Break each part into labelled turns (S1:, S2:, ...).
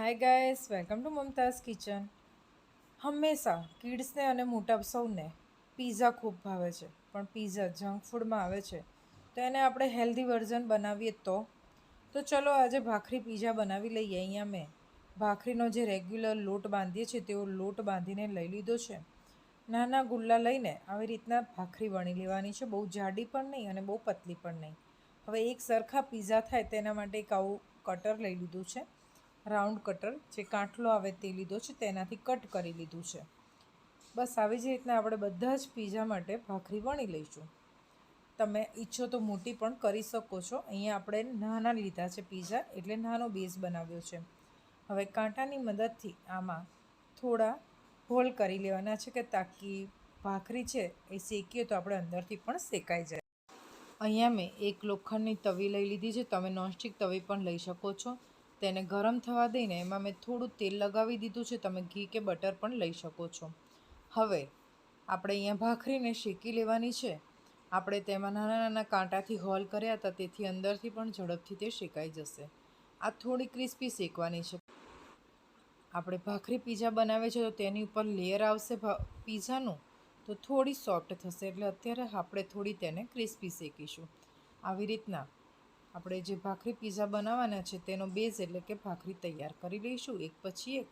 S1: Hi guys welcome to Mumtaz kitchen હંમેશા કિડ્સને અને મોટા સૌને પીઝા ખૂબ ભાવે છે. પણ પીઝા જંક ફૂડમાં આવે છે. તો એને આપણે હેલ્ધી વર્ઝન બનાવીએ તો? તો ચલો આજે ભાખરી પીઝા બનાવી લઈએ. અહીંયા મેં ભાખરીનો જે રેગ્યુલર લોટ બાંધીએ છીએ તેવો લોટ બાંધીને લઈ લીધો છે. નાના ગુલ્લા લઈને આવી રીતના ભાખરી વણી લેવાની છે. બહુ જાડી પણ નહીં અને બહુ પતલી પણ નહીં. હવે એક સરખા પીઝા થાય તેના માટે એક આવું કટર લઈ લીધું છે. રાઉન્ડ કટર જે કાંઠલો આવે તે લીધો છે, તેનાથી કટ કરી લીધું છે. બસ આવી જ રીતના આપણે બધા જ પીઝા માટે ભાખરી વણી લઈશું. તમે ઈચ્છો તો મોટી પણ કરી શકો છો. અહીંયા આપણે નાના લીધા છે પીઝા, એટલે નાનો બેઝ બનાવ્યો છે. હવે કાંટાની મદદથી આમાં થોડા હોલ કરી લેવાના છે કે તાકી ભાખરી છે એ શેકીએ તો આપણે અંદરથી પણ શેકાઈ જાય. અહીંયા મેં એક લોખંડની તવી લઈ લીધી છે. તમે નોનસ્ટિક તવી પણ લઈ શકો છો. તેને ગરમ થવા દઈને એમાં મેં થોડું તેલ લગાવી દીધું છે. તમે ઘી કે બટર પણ લઈ શકો છો. હવે આપણે અહીંયા ભાખરીને શેકી લેવાની છે. આપણે તેમાં નાના નાના કાંટાથી હોલ કર્યા હતા, તેથી અંદરથી પણ ઝડપથી તે શેકાઈ જશે. આ થોડી ક્રિસ્પી શેકવાની છે. આપણે ભાખરી પીઝા બનાવે છે, તો તેની ઉપર લેયર આવશે પીઝાનું. તો થોડી સોફ્ટ થશે, એટલે અત્યારે આપણે થોડી તેને ક્રિસ્પી શેકીશું. આવી રીતના આપણે જે ભાખરી પીઝા બનાવવાના છે, તેનો બેઝ એટલે કે ભાખરી તૈયાર કરી લઈશું, એક પછી એક.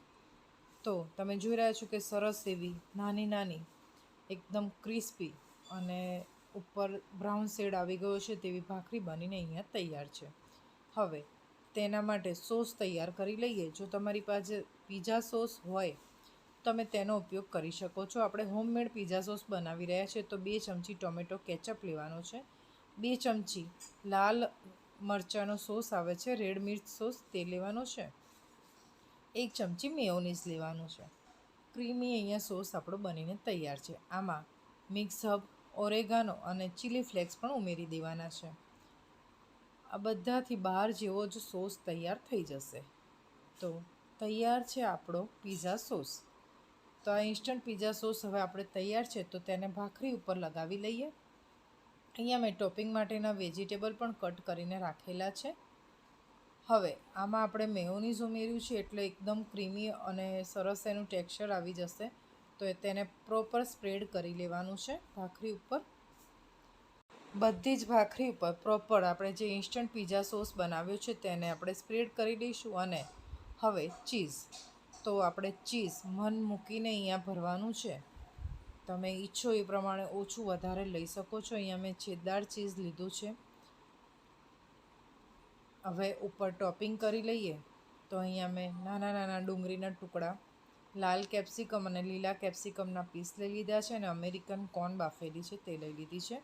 S1: તો તમે જોઈ રહ્યા છો કે સરસ એવી નાની નાની, એકદમ ક્રિસ્પી અને ઉપર બ્રાઉન શેડ આવી ગયો છે તેવી ભાખરી બનીને અહીંયા તૈયાર છે. હવે, તેના માટે સોસ તૈયાર કરી લઈએ. જો તમારી પાસે પીઝા સોસ હોય, તમે તેનો ઉપયોગ કરી શકો છો. આપણે હોમમેડ પીઝા સોસ બનાવી રહ્યા છીએ તો બે ચમચી ટોમેટો કેચઅપ લેવાનો છે. બે ચમચી લાલ મરચાંનો સોસ આવે છે, રેડ મિર્ચ સોસ તે લેવાનો છે. એક ચમચી મેયોનીઝ લેવાનું છે. ક્રીમી અહીંયા સોસ આપણો બનીને તૈયાર છે. આમાં મિક્સ હબ, ઓરેગાનો અને ચીલી ફ્લેક્સ પણ ઉમેરી દેવાના છે. આ બધાથી બહાર જેવો જ સોસ તૈયાર થઈ જશે. તો તૈયાર છે આપણો પીઝા સોસ. તો આ ઇન્સ્ટન્ટ પીઝા સોસ હવે આપણે તૈયાર છે, તો તેને ભાખરી ઉપર લગાવી લઈએ. અહીંયા મેં ટોપિંગ માટેના વેજીટેબલ પણ કટ કરીને રાખેલા છે. હવે, આમાં આપણે મેયોનીઝ ઉમેર્યું છે એટલે એકદમ ક્રીમી અને સરસ એનું ટેક્સચર આવી જશે. તો તેને પ્રોપર સ્પ્રેડ કરી લેવાનું છે ભાખરી ઉપર. બધી જ ભાખરી ઉપર પ્રોપર આપણે જે ઇન્સ્ટન્ટ પીઝા સોસ બનાવ્યો છે તેને આપણે સ્પ્રેડ કરી દઈશું અને હવે ચીઝ. તો આપણે ચીઝ મન મૂકીને અહીંયા ભરવાનું છે. તમે ઈચ્છો એ પ્રમાણે ઓછું વધારે લઈ શકો છો. અહીંયા મેં છેદદાર ચીઝ લીધું છે. હવે ઉપર ટોપિંગ કરી લઈએ. તો અહીંયા મેં નાના નાના ડુંગળીના ટુકડા, લાલ કેપ્સિકમ અને લીલા કેપ્સિકમના પીસ લઈ લીધા છે અને અમેરિકન કોર્ન બાફેલી છે તે લઈ લીધી છે.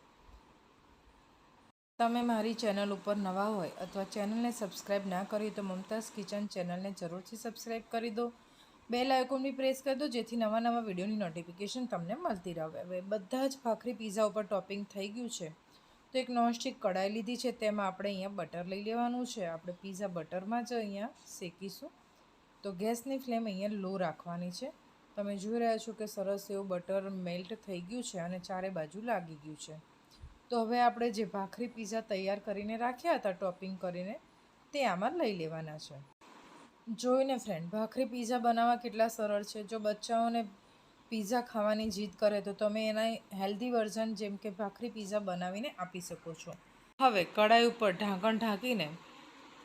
S1: તમે મારી ચેનલ ઉપર નવા હોય અથવા ચેનલને સબસ્ક્રાઈબ ના કરી તો મમતાઝ કિચન ચેનલને જરૂરથી સબસ્ક્રાઈબ કરી દો. બે આઇકોનની પ્રેસ કરી દો, જેથી નવા નવા વિડીયોની નોટિફિકેશન તમને મળતી રહે. હવે બધા જ ભાખરી પીઝા ઉપર ટોપિંગ થઈ ગયું છે. તો એક નોનસ્ટિક કઢાઈ લીધી છે, તેમાં આપણે અહીંયા બટર લઈ લેવાનું છે. આપણે પીઝા બટરમાં જ અહીંયા શેકીશું. તો ગેસની ફ્લેમ અહીંયા લો રાખવાની છે. તમે જોઈ રહ્યા છો કે સરસ એવું બટર મેલ્ટ થઈ ગયું છે અને ચારે બાજુ લાગી ગયું છે. તો હવે આપણે જે ભાખરી પીઝા તૈયાર કરીને રાખ્યા હતા ટોપિંગ કરીને, તે આમાં લઈ લેવાના છે. જોઈને ફ્રેન્ડ ભાખરી પીઝા બનાવવા કેટલા સરળ છે. જો બચ્ચાઓને પીઝા ખાવાની જીદ કરે તો તમે એના હેલ્ધી વર્ઝન જેમ કે ભાખરી પીઝા બનાવીને આપી શકો છો. હવે કડાઈ ઉપર ઢાંકણ ઢાંકીને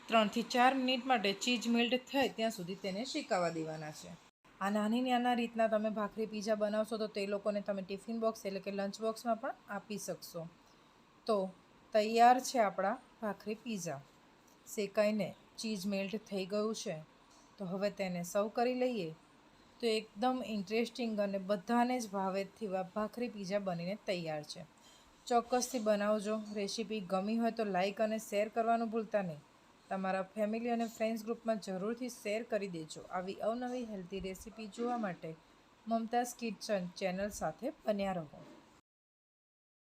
S1: ત્રણથી ચાર મિનિટ માટે ચીજ મિલ્ટ થાય ત્યાં સુધી તેને શેકાવા દેવાના છે. આ નાની નાના રીતના તમે ભાખરી પીઝા બનાવશો તો તે લોકોને તમે ટિફિન બોક્સ એટલે કે લંચ બોક્સમાં પણ આપી શકશો. તો તૈયાર છે આપણા ભાખરી પીઝા શેકાઈને ચીઝ મેલ્ટ થઈ ગયું છે, તો હવે તેને સર્વ કરી લઈએ. તો એકદમ ઇન્ટરેસ્ટિંગ અને બધાને જ ભાવેથી ભાખરી પીઝા બનીને તૈયાર છે. ચોક્કસથી બનાવજો. રેસીપી ગમી હોય તો લાઈક અને શેર કરવાનું ભૂલતા નહીં. તમારા ફેમિલી અને ફ્રેન્ડ્સ ગ્રુપમાં જરૂરથી શેર કરી દેજો આવી અવનવી હેલ્ધી રેસીપી જોવા માટે મમતાઝ કિચન ચેનલ સાથે બન્યા રહો.